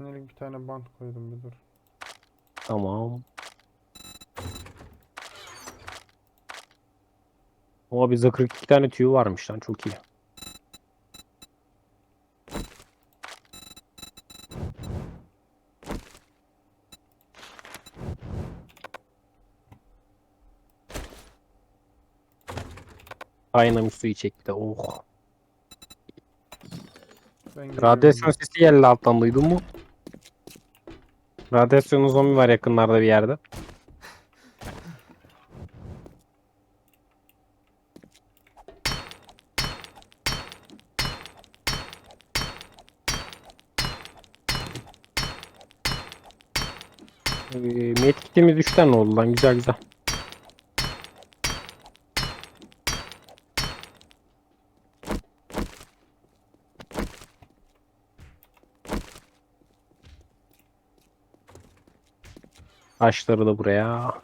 Şimdilik bir tane bant koydum bir dur. Tamam. Ama bizde 42 tane tüy varmış lan çok iyi. Kaynamış suyu çekti. Oh. Radyasyon sesi geldi alttan duydun mu? Radyasyonlu zombi var yakınlarda bir yerde. Ee, Medkitimiz 3 tane oldu lan güzel güzel. Taşları da buraya.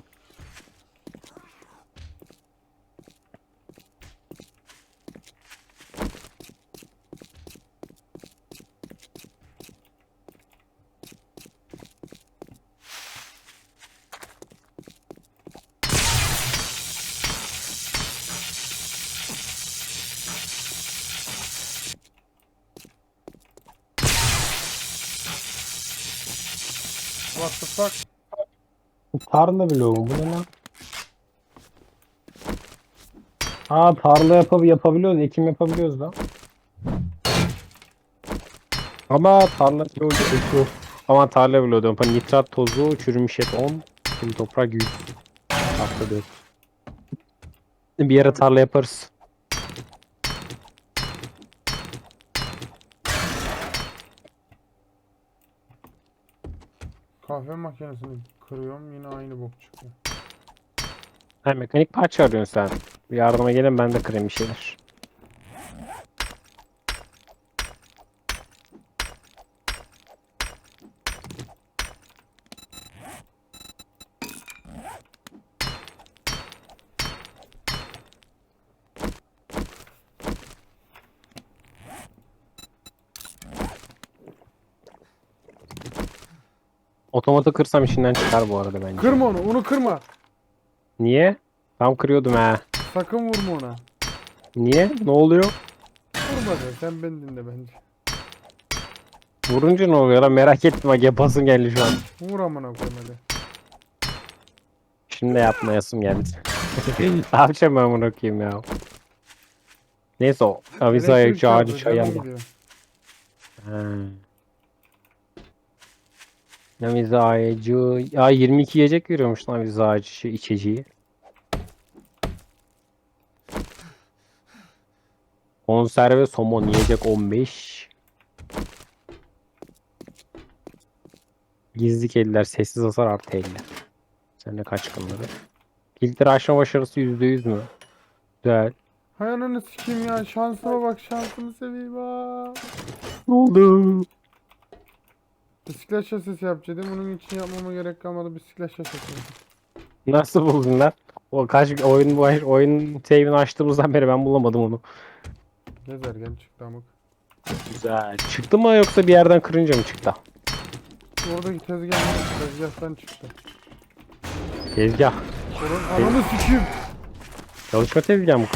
What the fuck? Tarla bloğu bu ne lan? Aa tarla yapab yapabiliyoruz, ekim yapabiliyoruz lan. Ama tarla bloğu kötü. Ama tarla bloğu diyorum. Hani Nitrat tozu, çürümüş et 10, şimdi toprak 100. Hafta 4. Bir yere tarla yaparız. Kahve makinesini kırıyorum yine aynı bok çıkıyor. Ha, mekanik parça arıyorsun sen. Yardıma gelin ben de kırayım bir şeyler. Otomatı kırsam işinden çıkar bu arada bence. Kırma onu onu kırma. Niye? Tam kırıyordum ha. Sakın vurma ona. Niye? Ne oluyor? Vurma sen, sen beni dinle bence. Vurunca ne oluyor lan? Merak ettim bak yapasın geldi şu an. Vur amına koyayım hadi. Şimdi de yapmayasım geldi. ne yapacağım ben bunu okuyayım ya. Neyse o. Avizaya çarptı, çay alma. gidiyor. Namize ağacı. Ya 22 yiyecek veriyormuş Namize ağacı şey, içeceği. Konserve somon yiyecek 15. Gizli kediler sessiz hasar artı 50. Sen de kaç kınları? Filtre aşma başarısı %100 mü? Güzel. Hay ananı sikeyim ya şansıma bak şansımı seveyim ha. Ne oldu? Bisiklet şasisi yapacaktım onun için yapmama gerek kalmadı bisiklet şasisi. Nasıl buldun lan? O kaç oyun baş, oyun save'ini açtığımızdan beri ben bulamadım onu. Gezer gel çıktı amık. Güzel. Çıktı mı yoksa bir yerden kırınca mı çıktı? Oradaki tezgahtan tezgahtan çıktı. Tezgah. Oranın ananı sikeyim. Çalışma tezgahı mı?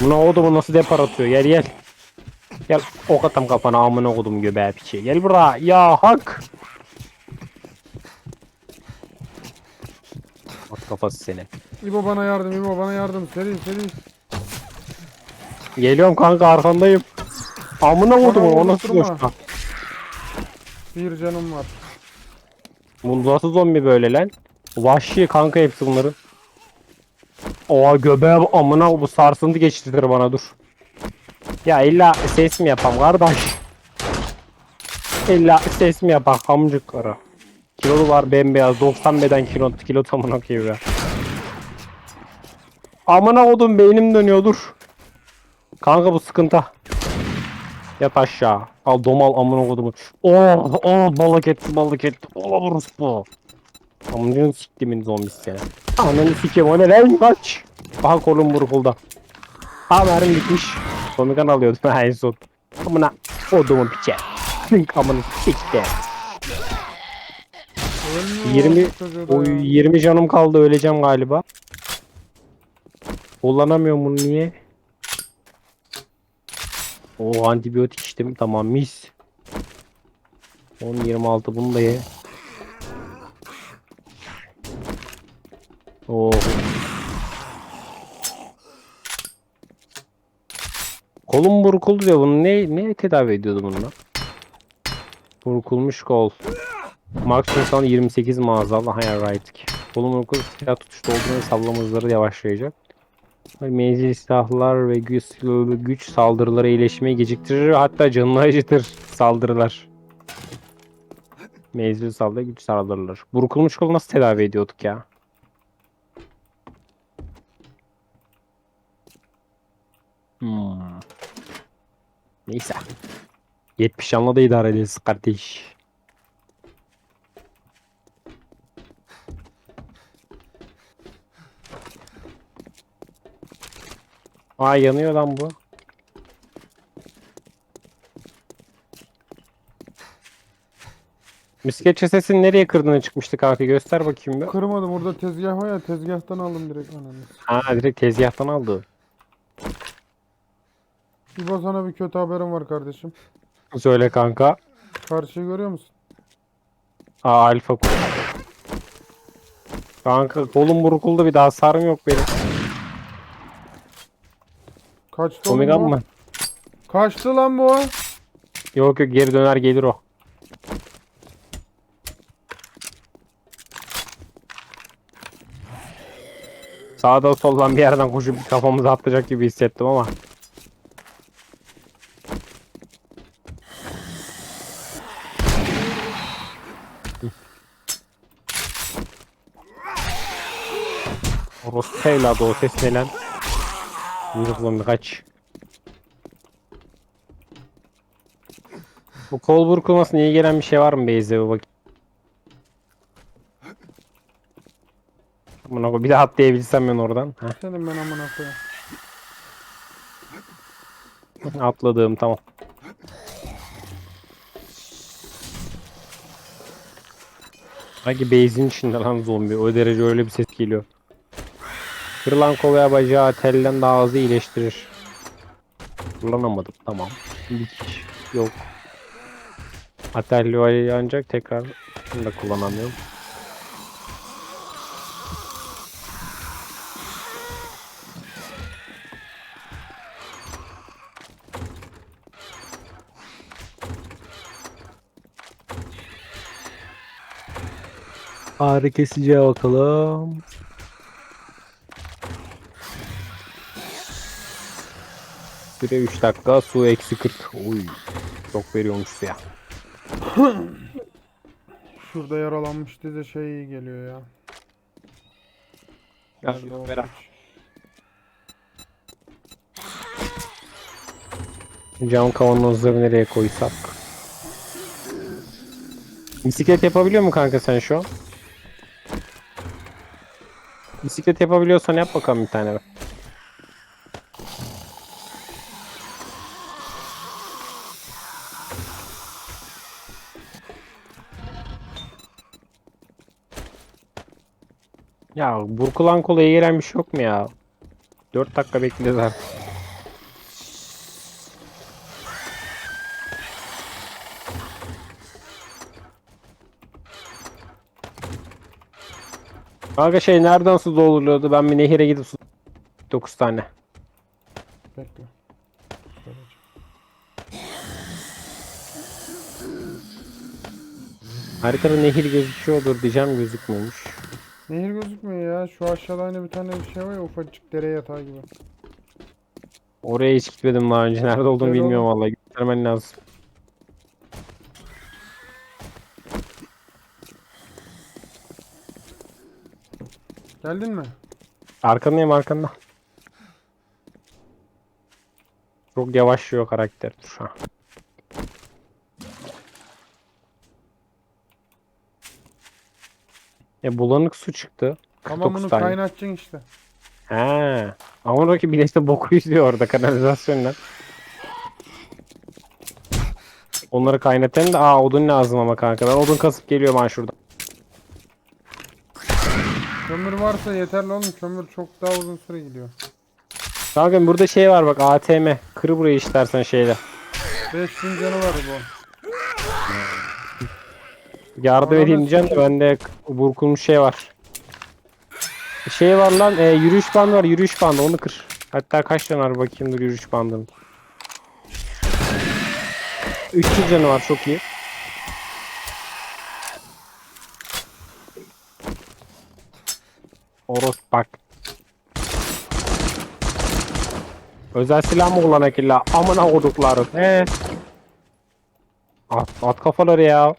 Buna odumu nasıl depar atıyor? Gel gel. Gel ok atam kafana amına kodum göbeğe piçi. Gel buraya. Ya hak. At kafası seni. İbo bana yardım İbo bana yardım seri seri. Geliyorum kanka arkandayım. Amına kodum o nasıl koşma? Bir canım var. Bu nasıl zombi böyle lan? Vahşi kanka hepsi bunların. Oha göbeğe amına bu sarsıntı geçirtir bana dur. Ya illa ses mi yapam kardeş? İlla ses mi yapam amcık kara. Kilolu var bembeyaz 90 beden kilo kilo tamına koyuyor ya. Amına kodum beynim dönüyor dur. Kanka bu sıkıntı. Yat aşağı. Al domal amına kodumu. Oh oh balık etti balık etti. Oh orospu. Amcını siktimin zombisi seni. Ananı sikeyim o ne lan kaç. Aha kolum burkulda. Ha mermi bitmiş. Tomigan alıyordum ha en son. Amına kodumu piçe. Link amına sikti. Ölmüyor 20 bu çocuğu da Oy ya. 20 canım kaldı öleceğim galiba. Kullanamıyorum bunu niye? O antibiyotik içtim tamam mis. 10 26 bunu da ye. Oh. Kolum burkuldu diyor bunu ne ne tedavi ediyordu bununla? Burkulmuş kol. Maksimum sana 28 maazallah hayal right. Kolum burkuldu silah tutuşta olduğunda sallama yavaşlayacak. Menzil silahlar ve güç, güç saldırıları iyileşmeyi geciktirir hatta canını acıtır saldırılar. Menzil saldırı güç saldırılar. Burkulmuş kolu nasıl tedavi ediyorduk ya? Hmm. Neyse. 70 canla da idare ederiz kardeş. Aa yanıyor lan bu. Misket sesini nereye kırdığını çıkmıştı kanka göster bakayım bir. Kırmadım burada tezgah var ya tezgahtan aldım direkt ananı. Ha direkt tezgahtan aldı. İbo sana bir kötü haberim var kardeşim. Söyle kanka. Karşıyı görüyor musun? Aa alfa kol. Kanka kolum burkuldu bir daha sarım yok benim. Kaçtı oğlum Omegan bu? mı? Kaçtı lan bu. Yok yok geri döner gelir o. Sağdan soldan bir yerden koşup kafamıza atlayacak gibi hissettim ama. Orospu evladı o ses ne lan? Yürü bir kaç. Bu kol burkulmasına iyi gelen bir şey var mı Beyze bir bak. Amına koyayım, bir de atlayabilsem ben oradan. Heh, Senin ben amına koyayım. atladığım tamam. Sanki base'in içinde lan zombi. O derece öyle bir ses geliyor. Kırılan kol veya bacağı tellen daha hızlı iyileştirir. Kullanamadım tamam. Hiç yok. Var ancak tekrar bunu da kullanamıyorum. Ağrı kesiciye bakalım. Süre 3 dakika, su eksi 40. Oy, çok veriyormuş ya. Şurada yaralanmış diye şey iyi geliyor ya. Gel Nerede o Berat. piç? Cam kavanozları nereye koysak? Bisiklet yapabiliyor mu kanka sen şu an? Bisiklet yapabiliyorsan yap bakalım bir tane. be. Ya burkulan kolaya gelen bir şey yok mu ya? 4 dakika bekleyeceğiz artık. Kanka şey nereden su dolduruluyordu? Ben bir nehire gidip su 9 tane. Bekle. Haritada nehir gözüküyordur diyeceğim gözükmüyormuş. Nehir gözükmüyor ya. Şu aşağıda aynı bir tane bir şey var ya ufacık dere yatağı gibi. Oraya hiç gitmedim daha önce. Nerede olduğunu Gel bilmiyorum vallahi. Göstermen lazım. Geldin mi? Arkandayım arkanda. Çok yavaşlıyor karakter şu an. E bulanık su çıktı. Ama 49 bunu tane. kaynatacaksın işte. He. Ama oradaki de boku yüzüyor orada kanalizasyonla. Onları kaynatayım da aa odun lazım ama kanka. Ben odun kasıp geliyorum ha şurada. Kömür varsa yeterli oğlum. Kömür çok daha uzun süre gidiyor. Kanka burada şey var bak ATM. Kır burayı istersen şeyle. 5000 canı var bu. Yardım Ananı edeyim diyeceğim de bende burkulmuş şey var. Şey var lan e, yürüyüş bandı var yürüyüş bandı onu kır. Hatta kaç tane var bakayım dur yürüyüş bandının. 300 canı var çok iyi. Oros bak. Özel silah mı kullanak illa? Amına kodukları. He. At, at kafaları ya.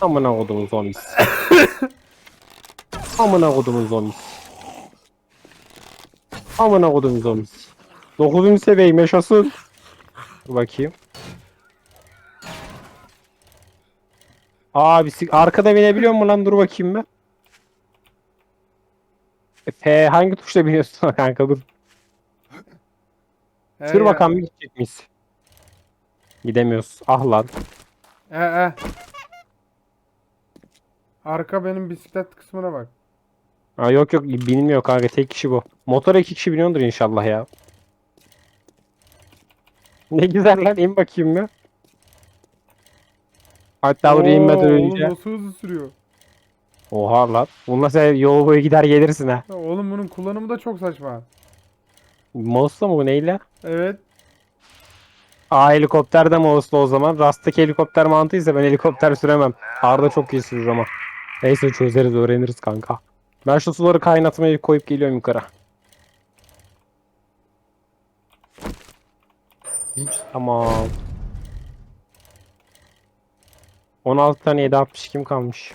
Amına kodumun zombisi. Amına kodumun zombisi. Amına kodumun zombisi. 9. seviyeyim yaşasın. Dur bakayım. Bisik arkada binebiliyor mu lan dur bakayım ben. E, F hangi tuşla biniyorsun kanka dur. He Sür bakalım bir gidecek miyiz? Gidemiyoruz. Ah lan. E e. Arka benim bisiklet kısmına bak. Aa, yok yok binilmiyor kanka tek kişi bu. Motora iki kişi biniyordur inşallah ya. Ne güzel lan in bakayım ya. Hatta buraya inmeden önce. Nasıl hızlı sürüyor? Oha lan. Bununla sen yol boyu gider gelirsin ha. Ya Oğlum bunun kullanımı da çok saçma. Mouse'la mı bu neyle? Evet. Aa helikopter de mouse'la o zaman. Rast'taki helikopter mantığıysa ben helikopter süremem. Arda çok iyi sürür ama. Neyse çözeriz öğreniriz kanka. Ben şu suları kaynatmaya koyup geliyorum yukarı. Tamam. 16 tane 762 kim kalmış?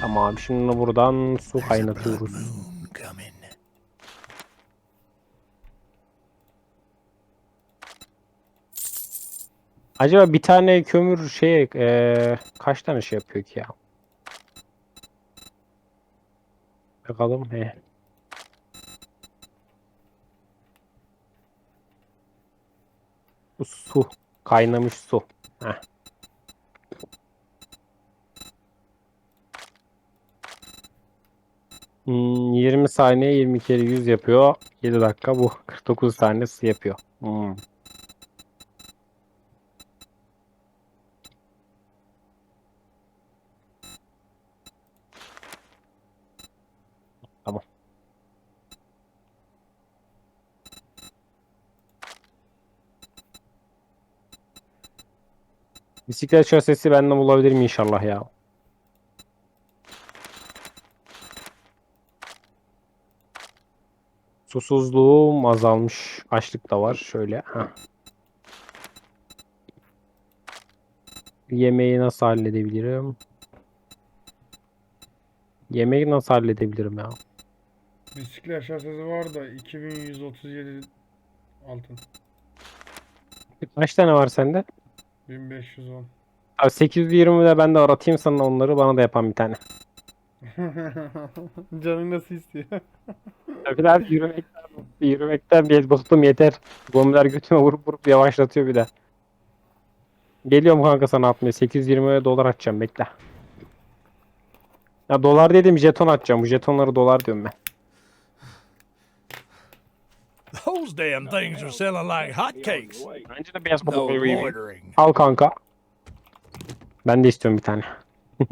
Tamam şimdi buradan su kaynatıyoruz. Acaba bir tane kömür şey eee, kaç tane şey yapıyor ki ya? Bakalım. He. Bu su. Kaynamış su. Heh. Hmm, 20 saniye 20 kere 100 yapıyor. 7 dakika bu. 49 saniye su yapıyor. Hmm. Tamam. Bisiklet şosesi ben de bulabilirim inşallah ya. Susuzluğum azalmış. Açlık da var. Şöyle. Heh. Yemeği nasıl halledebilirim? Yemeği nasıl halledebilirim ya? Bisiklet şasisi var da 2137 altın. Kaç tane var sende? 1510. Abi 820 de ben de aratayım sana onları bana da yapan bir tane. Canın nasıl istiyor? Tabii abi yürümekten, yürümekten bir bıktım yeter. Zombiler götüme vurup vurup yavaşlatıyor bir de. Geliyorum kanka sana atmaya. 820 dolar atacağım bekle. Ya dolar dedim jeton atacağım. Bu jetonları dolar diyorum ben. Those damn things are selling like hotcakes. Bence de beyaz No loitering. Al kanka. Ben de istiyorum bir tane.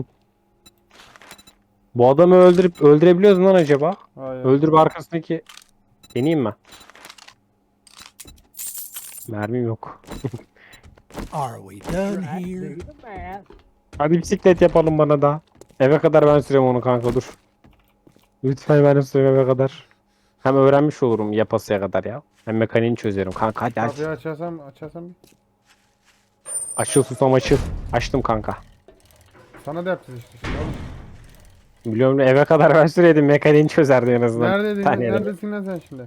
Bu adamı öldürüp öldürebiliyoruz mu lan acaba? Hayır. Öldürüp arkasındaki deneyeyim mi? Mermim yok. Are we done here? Hadi bisiklet yapalım bana da. Eve kadar ben süreyim onu kanka dur. Lütfen benim süreyim eve kadar. Hem öğrenmiş olurum yapasıya kadar ya. Hem mekaniğini çözerim kanka hadi Kapıyı aç. açarsam açarsam Açıl susam açıl. Açtım kanka. sana da yapacağız işte. şimdi oğlum. Biliyorum eve kadar ben süreydim mekaniğini çözerdim en azından. Neredeydin? Tane eve. Neredesin lan sen şimdi?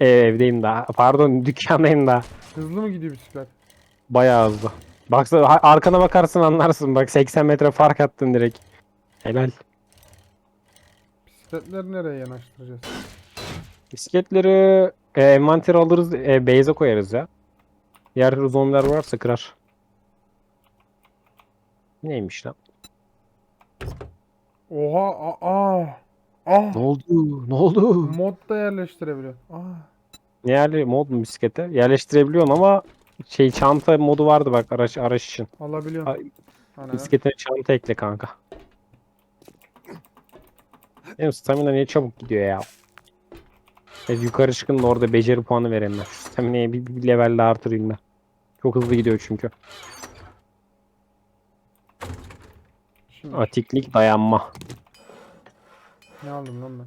Ee, evdeyim daha. Pardon dükkandayım daha. Hızlı mı gidiyor bisiklet? Bayağı hızlı. Baksana ha- arkana bakarsın anlarsın. Bak 80 metre fark attın direkt. Helal. Bisikletleri nereye yanaştıracağız? Bisikletleri e, envanter alırız. E, base'e koyarız ya. Diğer zombiler varsa kırar. Neymiş lan? Oha aa. Ah. Ne oldu? Ne oldu? Mod da yerleştirebiliyor. Ah. Ne yerli mod mu bisiklete? Yerleştirebiliyorsun ama şey çanta modu vardı bak araç araç için. Alabiliyorum. Ana. Bisikletine çanta ekle kanka. Benim stamina niye çabuk gidiyor ya? Evet, yukarı çıkın da orada beceri puanı vereyim ben. Stamina'yı bir, bir level daha artırayım ben. Çok hızlı gidiyor çünkü. Şimdi Atiklik dayanma. ne aldım lan ben?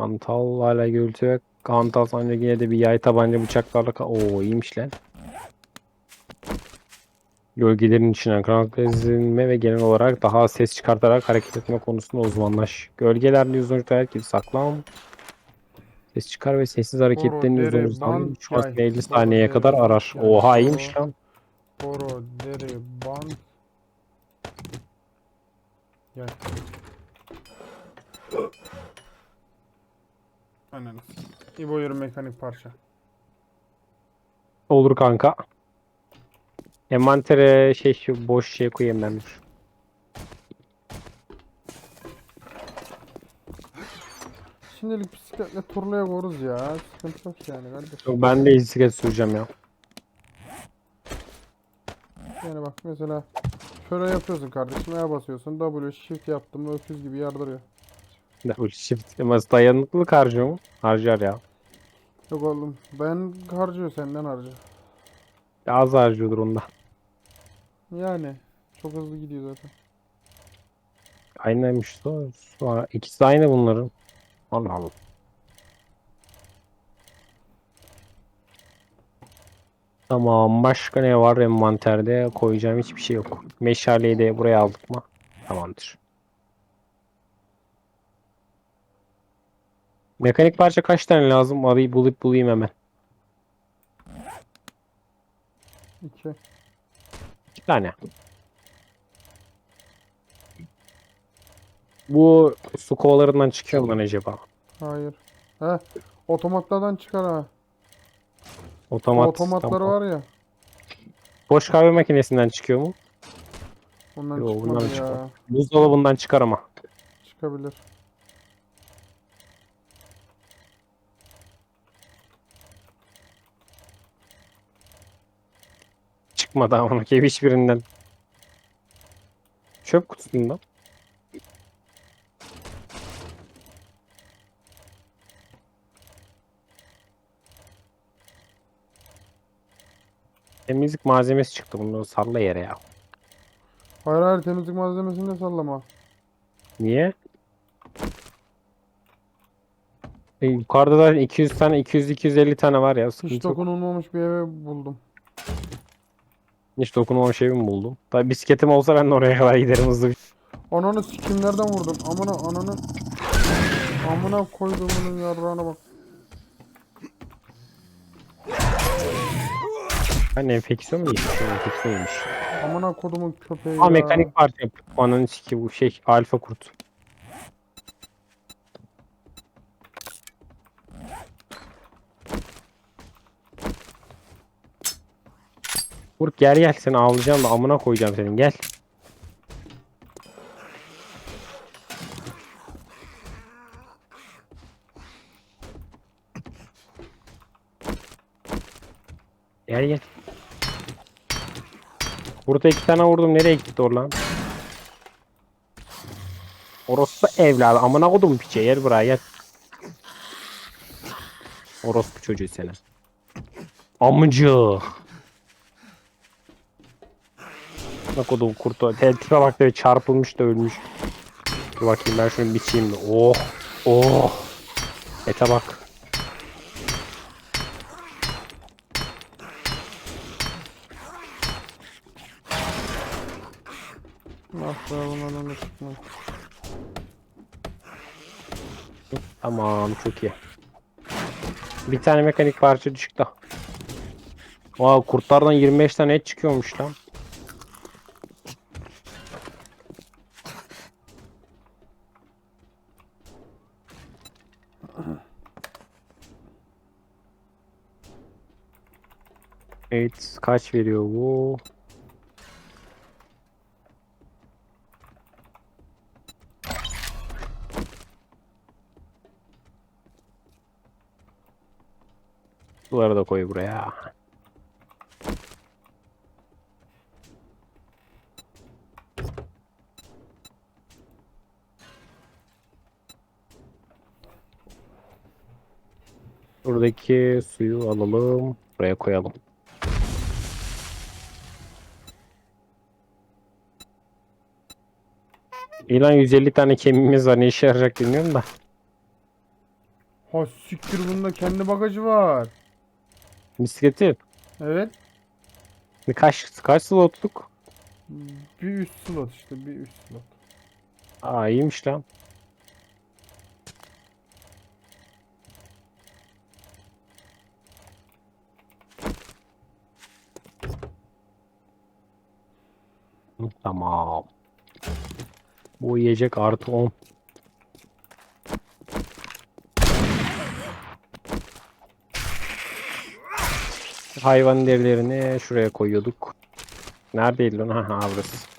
Antal hala gürültü ve Antal sancak yine de bir yay tabanca bıçaklarla ka- Oo iyiymiş lan. Gölgelerin içinden karanlıkta ezilme ve genel olarak daha ses çıkartarak hareket etme konusunda uzmanlaş. Gölgelerde yüzünü herkes saklan. Ses çıkar ve sessiz hareketlerini deri, yüzünü bant, şu an yay. 50 Boru, saniyeye kadar arar. Oha iyiymiş lan. Boro, deri, bant. Gel. Ananı. İbo yürü mekanik parça. Olur kanka. Envantere şey şu boş şey koyayım ben. Şimdilik bisikletle turlaya koruz ya. Sıkıntı yok yani kardeş. Yok, Ben de bisiklet süreceğim ya. Yani bak mesela şöyle yapıyorsun kardeşim. E'ye basıyorsun. W shift yaptım öküz gibi yardırıyor. Double shift. Ama dayanıklılık harcıyor mu? Harcar ya. Yok oğlum ben harcıyor senden harcıyor. Az harcıyordur onda. Yani çok hızlı gidiyor zaten. Aynıymış da. Sonra ikisi aynı bunların. Allah Allah. Tamam başka ne var envanterde koyacağım hiçbir şey yok. Meşaleyi de buraya aldık mı? Tamamdır. Mekanik parça kaç tane lazım? Arayı bulup bulayım hemen. İki. İki tane. Bu su kovalarından çıkıyor mu lan acaba? Hayır. He. Otomatlardan çıkar ha. Otomat. Otomatları tamam. var ya. Boş kahve makinesinden çıkıyor mu? Ondan Yo, bundan ya. çıkmadı. Buzdolabından çıkar ama. Çıkabilir. Çıkmadı ama hiçbirinden. Çöp kutusundan. Temizlik malzemesi çıktı bunu salla yere ya. Hayır hayır temizlik malzemesini de sallama. Niye? E, yukarıda da 200 tane 200 250 tane var ya Hiç sıkıntı yok. dokunulmamış bir eve buldum. Hiç dokunmam şey mi buldum? Tabii bisikletim olsa ben de oraya kadar giderim hızlı bir Ananı sikim nereden vurdun? Amına ananı. Amına koyduğumunun yarrağına bak. Ben enfeksiyon mu yemiş? Enfeksiyon yemiş. Amına kodumun köpeği Aa ya. mekanik parça yap. Ananı siki bu şey alfa kurt. Kurt gel gel seni avlayacağım da amına koyacağım senin gel. Gel gel. Burada iki tane vurdum. Nereye gitti o lan? Orospu evladı. Amına kodum piçe. Gel buraya gel. Orospu çocuğu seni. Amıcı. Ne kodum kurtu. Teltife bak da çarpılmış da ölmüş. Dur bakayım ben şunu biçeyim de. Oh. Oh. Ete bak. Mahtar olmadan da. Tamam çok iyi. Bir tane mekanik parça düşük daha. Aa kurtlardan 25 tane et çıkıyormuş lan. Evet kaç veriyor bu? Suları da koy buraya. Buradaki suyu alalım. Buraya koyalım. İlan 150 tane kemiğimiz var. Ne işe yarayacak bilmiyorum da. Ha siktir bunda kendi bagajı var. Bisikleti Evet. kaç kaç slotluk? Bir üst slot işte bir üst slot. Aa iyiymiş lan. Tamam. Bu yiyecek artı 10. Hayvan devlerini şuraya koyuyorduk. Neredeydi lan? Ha, burası.